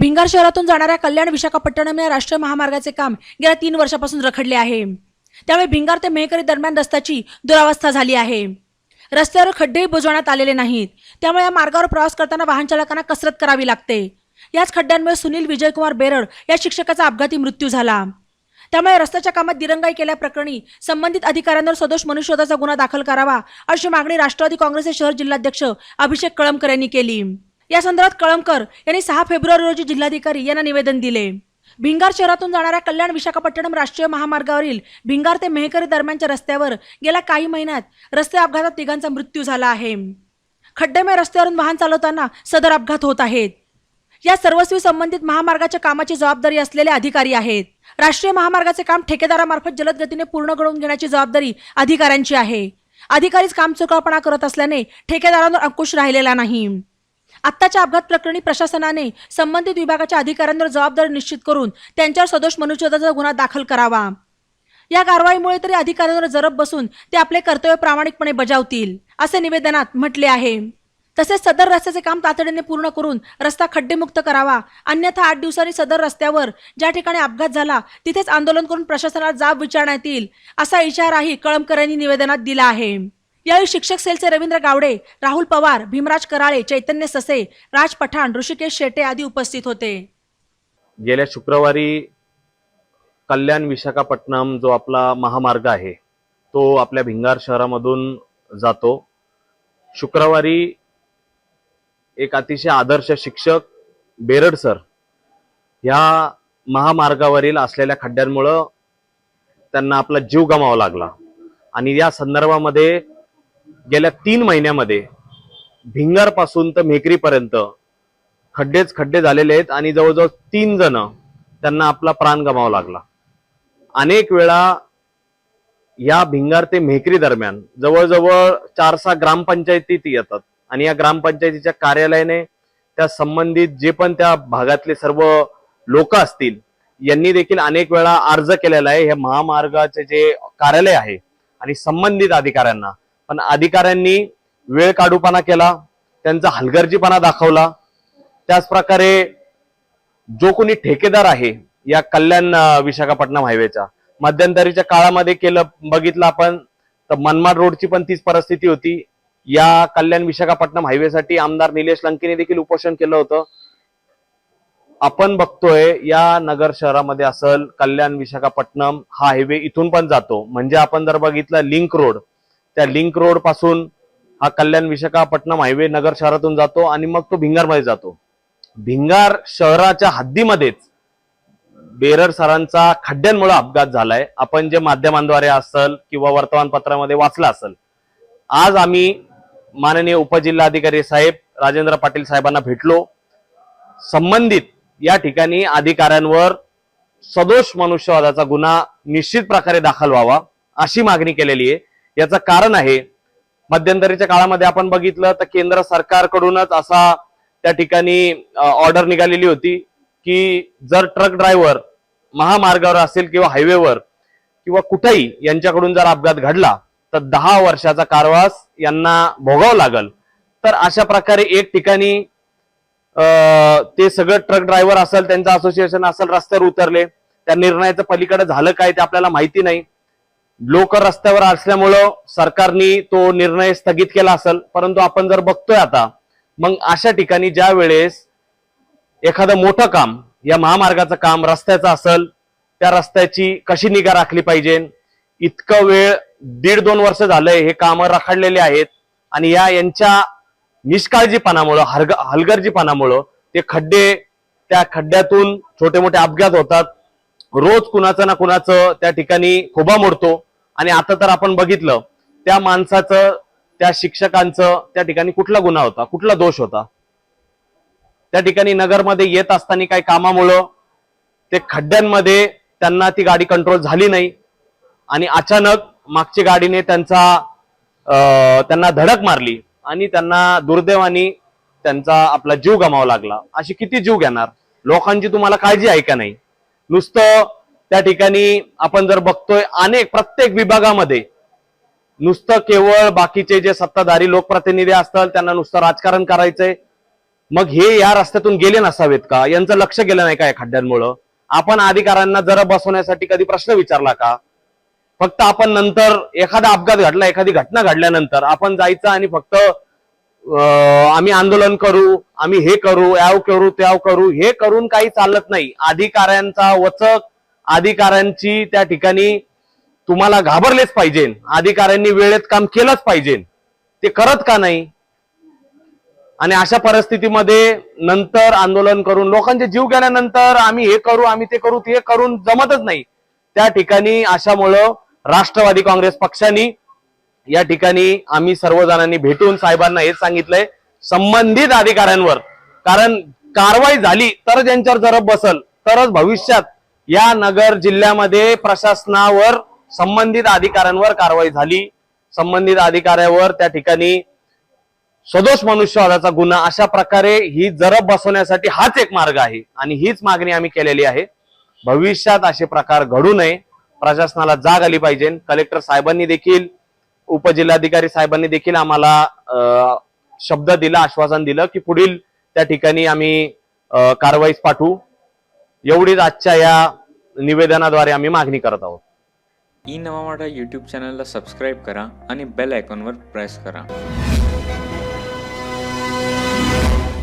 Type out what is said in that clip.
भिंगार शहरातून जाणाऱ्या कल्याण विशाखापट्टणम या राष्ट्रीय महामार्गाचे काम गेल्या तीन वर्षापासून रखडले आहे. त्यामुळे भिंगार ते मेहकरी दरम्यान रस्त्याची दुरावस्था झाली आहे. रस्त्यावर खड्डेही बुजवण्यात आलेले नाहीत. त्यामुळे या मार्गावर प्रवास करताना वाहन चालकांना कसरत करावी लागते. याच खड्ड्यांमुळे सुनील विजयकुमार बेरड या शिक्षकाचा अपघाती मृत्यू झाला. त्यामुळे रस्त्याच्या कामात दिरंगाई केल्याप्रकरणी संबंधित अधिकाऱ्यांवर सदोष मनुष्यवधाचा गुन्हा दाखल करावा अशी मागणी राष्ट्रवादी काँग्रेसचे शहर जिल्हाध्यक्ष अभिषेक कळमकर यांनी केली. या संदर्भात कळमकर यांनी सहा फेब्रुवारी रोजी जिल्हाधिकारी यांना निवेदन दिले. भिंगार शहरातून जाणाऱ्या कल्याण विशाखापट्टणम राष्ट्रीय महामार्गावरील भिंगार ते मेहकरी दरम्यानच्या रस्त्यावर गेल्या काही महिन्यात रस्ते अपघातात तिघांचा मृत्यू झाला आहे. खड्डेमय रस्त्यावरून वाहन चालवताना सदर अपघात होत आहेत. या सर्वस्वी संबंधित महामार्गाच्या कामाची जबाबदारी असलेले अधिकारी आहेत. राष्ट्रीय महामार्गाचे काम ठेकेदारामार्फत जलद गतीने पूर्ण घडवून घेण्याची जबाबदारी अधिकाऱ्यांची आहे. अधिकारीच काम चुकापणा करत असल्याने ठेकेदारांवर अंकुश राहिलेला नाही. आत्ताच्या अपघात प्रकरणी प्रशासनाने संबंधित विभागाच्या अधिकाऱ्यांवर जबाबदारी निश्चित करून त्यांच्यावर सदोष मनुष्यवधाचा गुन्हा दाखल करावा. या कारवाईमुळे तरी अधिकाऱ्यांवर जरब बसून ते आपले कर्तव्य प्रामाणिकपणे बजावतील असे निवेदनात म्हटले आहे. तसेच सदर रस्त्याचे काम तातडीने पूर्ण करून रस्ता खड्डेमुक्त करावा अन्यथा आठ दिवसांनी सदर रस्त्यावर ज्या ठिकाणी अपघात झाला तिथेच आंदोलन करून प्रशासनाला जाब विचारण्यात येईल असा इशाराही कळमकर यांनी निवेदनात दिला आहे. यावेळी शिक्षक सेलचे रवींद्र गावडे राहुल पवार भीमराज कराळे चैतन्य ससे राज पठाण ऋषिकेश शेटे आदी उपस्थित होते. गेल्या शुक्रवारी कल्याण विशाखापट्टणम जो आपला महामार्ग आहे तो आपल्या भिंगार शहरामधून जातो. शुक्रवारी एक अतिशय आदर्श शिक्षक बेरड सर ह्या महामार्गावरील असलेल्या खड्ड्यांमुळं त्यांना आपला जीव गमावा लागला. आणि या संदर्भामध्ये गेल्या तीन महिन्यामध्ये भिंगारपासून तर मेकरीपर्यंत खड्डेच खड्डे झालेले आहेत आणि जवळजवळ तीन जण त्यांना आपला प्राण गमावा लागला. अनेक वेळा या भिंगार ते मेहकरी दरम्यान जवळजवळ चार सहा ग्रामपंचायतीत येतात आणि या ग्रामपंचायतीच्या कार्यालयाने त्या संबंधित जे पण त्या भागातले सर्व लोक असतील यांनी देखील अनेक वेळा अर्ज केलेला आहे. हे महामार्गाचे जे कार्यालय आहे आणि संबंधित अधिकाऱ्यांना पण अधिकाऱ्यांनी वेळ काढूपणा केला त्यांचा हलगर्जीपणा दाखवला. त्याच प्रकारे जो कोणी ठेकेदार आहे या कल्याण विशाखापट्टणम हायवेचा मध्यंतरीच्या काळामध्ये केलं बघितलं आपण तर मनमाड रोडची पण तीच परिस्थिती होती. या कल्याण विशाखापट्टणम हायवेसाठी आमदार निलेश लंकेने देखील उपोषण केलं होतं. आपण बघतोय या नगर शहरामध्ये असल कल्याण विशाखापट्टणम हा हायवे इथून पण जातो. म्हणजे आपण जर बघितलं लिंक रोड त्या लिंक रोडपासून हा कल्याण विशाखापट्टणम हायवे नगर शहरातून जातो आणि मग तो भिंगारमध्ये जातो. भिंगार शहराच्या हद्दीमध्येच बेरर सरांचा खड्ड्यांमुळे अपघात झालाय. आपण जे माध्यमांद्वारे असल किंवा वर्तमानपत्रामध्ये वाचलं असेल आज आम्ही माननीय उपजिल्हाधिकारी साहेब राजेंद्र पाटील साहेबांना भेटलो. संबंधित या ठिकाणी अधिकाऱ्यांवर सदोष मनुष्यवादाचा गुन्हा निश्चित प्रकारे दाखल व्हावा अशी मागणी केलेली आहे. याचं कारण आहे. मध्यंतरीच्या काळामध्ये आपण बघितलं तर केंद्र सरकारकडूनच असा त्या ठिकाणी ऑर्डर निघालेली होती की जर ट्रक ड्रायव्हर महामार्गावर असेल किंवा हायवेवर किंवा कुठेही यांच्याकडून जर अपघात घडला तर दहा वर्षाचा कारवास यांना भोगावं लागल. तर अशा प्रकारे एक ठिकाणी ते सगळं ट्रक ड्रायव्हर असेल त्यांचं असोसिएशन असेल रस्त्यावर उतरले त्या निर्णयाचं पलीकडे झालं काय ते आपल्याला माहिती नाही. लोक रस्त्यावर असल्यामुळं सरकारने तो निर्णय स्थगित केला असेल परंतु आपण जर बघतोय आता मग अशा ठिकाणी ज्या वेळेस एखादं मोठं काम या महामार्गाचं काम रस्त्याचं असेल त्या रस्त्याची कशी निगा राखली पाहिजे? इतकं वेळ दीड दोन वर्ष झालंय हे कामं रखडलेले आहेत आणि या यांच्या निष्काळजीपणामुळं हलग हलगर्जीपणामुळं ते खड्डे त्या खड्ड्यातून छोटे मोठे अपघात होतात. रोज कुणाचं ना कुणाचं त्या ठिकाणी खोबा मोडतो. आणि आता तर आपण बघितलं त्या माणसाचं त्या शिक्षकांचं त्या ठिकाणी कुठला गुन्हा होता? कुठला दोष होता? त्या ठिकाणी नगरमध्ये येत असताना काही कामामुळं ते खड्ड्यांमध्ये त्यांना ती गाडी कंट्रोल झाली नाही. आणि अचानक मागची गाडीने त्यांचा अं, त्यांना धडक मारली आणि त्यांना दुर्दैवानी त्यांचा आपला जीव गमावा लागला. अशी किती जीव घेणार? लोकांची तुम्हाला काळजी आहे का नाही? नुसतं त्या ठिकाणी आपण जर बघतोय अनेक प्रत्येक विभागामध्ये नुसतं केवळ बाकीचे जे सत्ताधारी लोकप्रतिनिधी असतात त्यांना नुसतं राजकारण करायचंय. मग हे या रस्त्यातून गेले नसावेत का? यांचं लक्ष गेलं नाही का या खड्ड्यांमुळं? आपण अधिकाऱ्यांना जरा बसवण्यासाठी कधी प्रश्न विचारला का? फक्त आपण नंतर एखादा अपघात घडला एखादी घटना घडल्यानंतर आपण जायचं आणि फक्त आम्ही आंदोलन करू आम्ही हे करू याव करू त्याव करू हे करून काही चालत नाही. अधिकाऱ्यांचा वचक अधिकाऱ्यांची त्या ठिकाणी तुम्हाला घाबरलेच पाहिजे. अधिकाऱ्यांनी वेळेत काम केलंच पाहिजे. ते करत का नाही? आणि अशा परिस्थितीमध्ये नंतर आंदोलन करून लोकांचे जीव गेल्यानंतर आम्ही हे करू आम्ही ते करू ते करून जमतच नाही. त्या ठिकाणी अशामुळं राष्ट्रवादी काँग्रेस पक्षाने या ठिकाणी आम्ही सर्वजणांनी भेटून साहेबांना हेच सांगितलंय संबंधित अधिकाऱ्यांवर. कारण कारवाई झाली तर ज्यांच्यावर जरब बसल तरच भविष्यात या नगर जिल्ह्यामध्ये प्रशासनावर संबंधित अधिकाऱ्यांवर कारवाई झाली. संबंधित अधिकाऱ्यावर त्या ठिकाणी सदोष मनुष्यवादाचा गुन्हा. अशा प्रकारे ही जरब बसवण्यासाठी हाच एक मार्ग आहे आणि हीच मागणी आम्ही केलेली आहे. भविष्यात असे प्रकार घडू नये. प्रशासनाला जाग आली पाहिजे. कलेक्टर साहेबांनी देखील उपजिल्हाधिकारी साहेबांनी देखील आम्हाला अं, शब्द दिला आश्वासन दिलं की पुढील त्या ठिकाणी आम्ही कारवाईस पाठवू. एवढीच आजच्या या निवेदनाद्वारे आम्ही मागणी करत आहोत. ई नवा मराठा यूट्यूब चॅनलला सबस्क्राईब करा आणि बेल आयकॉनवर प्रेस करा.